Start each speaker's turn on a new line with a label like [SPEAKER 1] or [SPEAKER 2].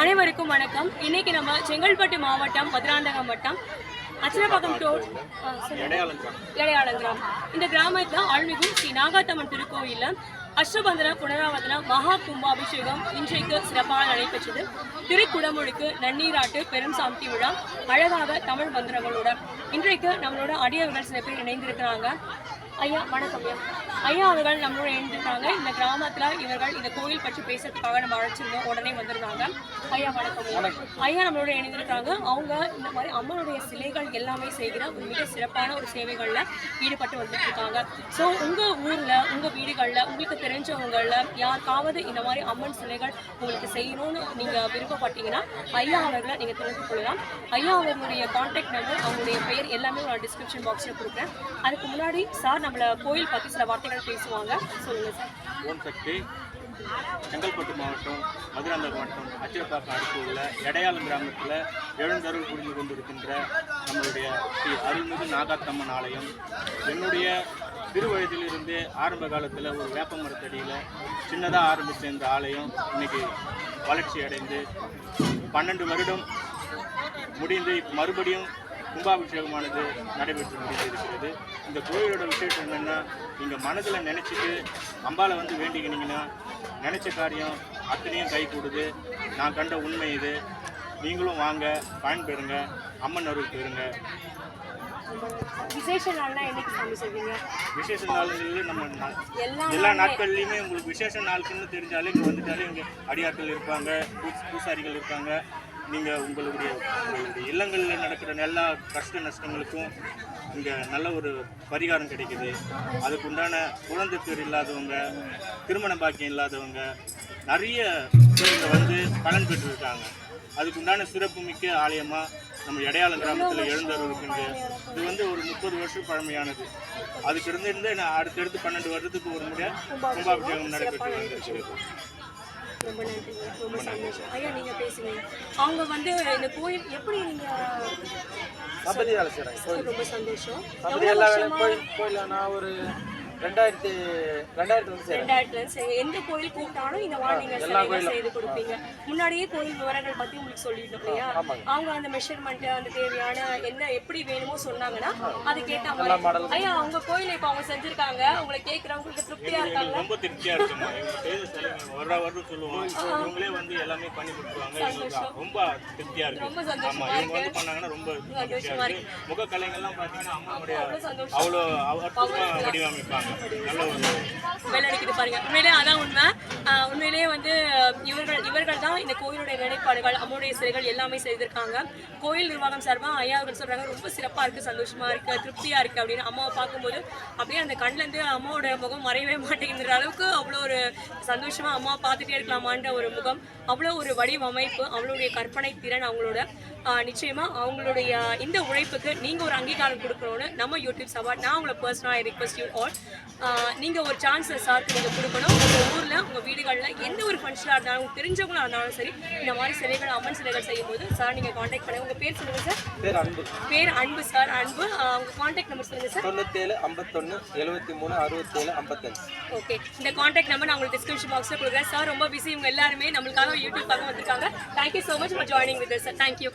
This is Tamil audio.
[SPEAKER 1] அனைவருக்கும் வணக்கம். இன்னைக்கு நம்ம செங்கல்பட்டு மாவட்டம் மதுராந்தகம் வட்டம் அச்சலப்பாக்கம் டோல் இடையாளம் கிராமம். இந்த கிராமத்தில் ஆழ்மிகு ஸ்ரீ நாகாத்தம்மன் திருக்கோயில்ல அஷ்டபந்தன புனராவதன மகா கும்பாபிஷேகம் இன்றைக்கு சிறப்பாக நடைபெற்றது. திருக்குடமுழுக்கு நன்னீராட்டு பெரும் சாந்தி விழா அழகாக தமிழ் மந்திரங்களோட இன்றைக்கு நம்மளோட அடியவர்கள் சில பேர் இணைந்திருக்கிறாங்க. ஐயா வணக்கம் ஐயா. ஐயா அவர்கள் நம்மளோட இணைந்திருக்காங்க. இந்த கிராமத்துல இவர்கள் இந்த கோயில் பற்றி பேசுறதுக்காக நம்ம அழைச்சிருந்தோம். உடனே வந்திருந்தாங்க. ஐயா வணக்கம். ஐயா. நம்மளோட இணைந்திருக்காங்க. அவங்க இந்த மாதிரி அம்மனுடைய சிலைகள் எல்லாமே செய்கிற ஒரு மிக சிறப்பான ஒரு சேவைகள்ல ஈடுபட்டு வந்துட்டு இருக்காங்க ஸோ உங்க ஊர்ல உங்க வீடுகள்ல உங்களுக்கு தெரிஞ்சவங்கள யாருக்காவது இந்த மாதிரி அம்மன் சிலைகள் உங்களுக்கு செய்யணும்னு நீங்க விருப்பப்பட்டீங்கன்னா ஐயா அவர்களை நீங்க தெரிந்து கொள்ளலாம். ஐயா அவர்களுடைய கான்டாக்ட் நம்பர் அவங்களுடைய பெயர் எல்லாமே நான் டிஸ்கிரிப்ஷன் பாக்ஸில் கொடுக்குறேன். அதுக்கு முன்னாடி சார் நம்மள கோயில் பத்தி சில வார்த்தைகள் பேசுவாங்க. சொல்லுங்க சார்.
[SPEAKER 2] ஓம் சக்தி செங்கல்பட்டு மாவட்டம் மதுராந்தகம் மாவட்டம் அச்சிரப்பாக்கம் அடுத்து உள்ள எடையாளம் கிராமத்தில் எழுந்தருள் புரிந்து கொண்டிருக்கின்ற நம்மளுடைய ஸ்ரீ அருள்மிகு நாகாத்தம்மன் ஆலயம். என்னுடைய திருவயதிலிருந்து ஆரம்ப காலத்தில் ஒரு வேப்ப மரத்தடியில் சின்னதாக ஆரம்பித்த இந்த ஆலயம் இன்னைக்கு வளர்ச்சி அடைந்து பன்னெண்டு வருடம் முடிந்து மறுபடியும் கும்பாபிஷேகமானது நடைபெற்று முடிந்திருக்கிறது. இந்த கோயிலோட விசேஷம் என்னென்னா நீங்கள் மனதில் நினச்சிட்டு அம்பாவை வந்து வேண்டிக்கினீங்கன்னா நினச்ச காரியம் அத்தனையும் கை கூடுது. நான் கண்ட உண்மை இது. நீங்களும் வாங்க பயன்பெறுங்க அம்மன் அருள் பெறுங்க.
[SPEAKER 1] விசேஷ நாள்னா என்னைக்கு சாமி சொல்வீங்க
[SPEAKER 2] விசேஷ நாள்களில் நம்ம
[SPEAKER 1] எல்லா
[SPEAKER 2] நாட்கள்லையுமே உங்களுக்கு விசேஷ நாளுக்குன்னு தெரிஞ்சாலே இங்கே வந்துட்டாலே இங்கே அடியாட்கள் இருப்பாங்க பூசாரிகள் இருப்பாங்க. நீங்கள் உங்களுடைய இல்லங்களில் நடக்கிற எல்லா கஷ்ட நஷ்டங்களுக்கும் இங்கே நல்ல ஒரு பரிகாரம் கிடைக்குது. அதுக்கு உண்டான குழந்தை பேர் இல்லாதவங்க திருமண பாக்கியம் இல்லாதவங்க நிறைய பேர் இங்கே வந்து பலன் பெற்றிருக்காங்க. அதுக்கு உண்டான சிறப்புமிக்க ஆலயமாக நம்ம இடையாள கிராமத்தில் எழுந்தருளுக்கின்ற இது வந்து ஒரு முப்பது வருஷம் பழமையானது. அதுக்கு இருந்து இருந்து நான் அடுத்தடுத்து பன்னெண்டு வருடத்துக்கு ஒரு முறை கும்பாபிஷேகம் நடைபெற்று வந்துருச்சு
[SPEAKER 1] ரொம்ப நன்றி ரொம்ப சந்தோஷம். ஐயா நீங்க பேசுங்க. அவங்க வந்து இந்த கோயில் எப்படி நீங்க
[SPEAKER 3] தம்பதி வேலை செய்கிறாங்க கோயில்
[SPEAKER 1] ரொம்ப சந்தோஷம்.
[SPEAKER 3] கோயில் நான் ஒரு ரெண்டாயிரத்தி ரெண்டாயிரத்தி வந்து
[SPEAKER 1] எந்த கோயில் கூப்பிட்டாலும் இந்த மாதிரி நீங்க சிலைகள் செய்து கொடுப்பீங்க. முன்னாடியே கோயில் விவரங்கள் பத்தி உங்களுக்கு சொல்லிட்டோம் இல்லையா? அவங்க அந்த மெஷர்மெண்ட் அந்த தேவையான என்ன எப்படி வேணுமோ சொன்னாங்க அதுக்கேத்த மாதிரி. ஐயா அவங்க கோயில இப்ப அவங்க செஞ்சிருக்காங்க. உங்களை கேக்குறவங்களுக்கு திருப்தியா இருக்காங்க
[SPEAKER 2] ரொம்ப திருப்தியாக இருக்குமா இவங்க செய்த சிலைங்க வர வருடம் சொல்லுவோம். இவங்களே வந்து எல்லாமே பண்ணி கொடுத்துருவாங்க. ரொம்ப திருப்தியாக
[SPEAKER 1] ரொம்ப
[SPEAKER 2] இருக்கு.
[SPEAKER 1] சந்தோஷமா
[SPEAKER 2] ஆமாம் இவங்க வந்து பண்ணாங்கன்னா ரொம்ப திருப்தியாக இருக்கு. முக கலைங்கள்லாம் பார்த்தீங்கன்னா அம்மாவுடைய
[SPEAKER 1] சந்தோஷம்.
[SPEAKER 2] அவ்வளோ அற்புதமாக வடிவமைப்பாங்க.
[SPEAKER 1] வெள்ளடிக்கிட்டு பாருங்க. உண்மையிலே அதான் உண்மை. உண்மையிலேயே வந்து இவர்கள் இவர்கள் தான் இந்த கோயிலுடைய நிலைப்பாடுகள் அம்முடைய சிலைகள் எல்லாமே செய்திருக்காங்க. கோயில் நிர்வாகம் சார்பாக ஐயா அவர்கள் சொல்கிறாங்க ரொம்ப சிறப்பாக இருக்குது சந்தோஷமாக இருக்குது திருப்தியாக இருக்குது அப்படின்னு அம்மாவை பார்க்கும்போது அப்படியே அந்த கண்ணிலேருந்து அம்மாவோட முகம் மறையவே மாட்டேங்கிற அளவுக்கு அவ்வளோ ஒரு சந்தோஷமாக அம்மாவை பார்த்துட்டே இருக்கலாமான்ற ஒரு முகம் அவ்வளோ ஒரு வடிவமைப்பு அவளுடைய கற்பனை திறன் அவங்களோட. நிச்சயமாக அவங்களுடைய இந்த உழைப்புக்கு நீங்கள் ஒரு அங்கீகாரம் கொடுக்கணும்னு நம்ம யூடியூப் சவால் நான் உங்களை பர்சனலாக ரிக்வஸ்ட் யூ ஆல் நீங்கள் ஒரு சான்ஸை சார்க்கு நீங்கள் கொடுக்கணும். உங்கள் ஊரில் உங்க வீடுகள்ல எந்த ஒரு ஃபங்க்ஷனாக இருந்தாலும் உங்களுக்கு தெரிஞ்சவங்களா இருந்தாலும் சரி இந்த மாதிரி சிலைகள் அம்மன் சிலைகள் செய்யும் போது சார் நீங்க காண்டாக்ட் பண்ணுங்க. உங்க பேர் சொல்லுங்க சார்
[SPEAKER 3] பேர் அன்பு.
[SPEAKER 1] பேர் அன்பு சார் அன்பு ஆஹ் உங்க காண்டாக்ட் நம்பர் சொல்லுங்க சார்
[SPEAKER 3] தொண்ணூத்தேழு ஐம்பத்தொன்று எழுபத்தி மூணு அறுபத்தேழு ஐம்பத்தஞ்சு.
[SPEAKER 1] ஓகே இந்த காண்டாக்ட் நம்பர் நான் உங்களுக்கு டிஸ்கிரிப்ஷன் பாக்ஸில் கொடுக்குறேன். சார் ரொம்ப பிஸி இவங்க எல்லாருமே நம்மளுக்காக யூடியூப் பார்க்க வந்திருக்காங்க. Thank you so much for joining with sir thank you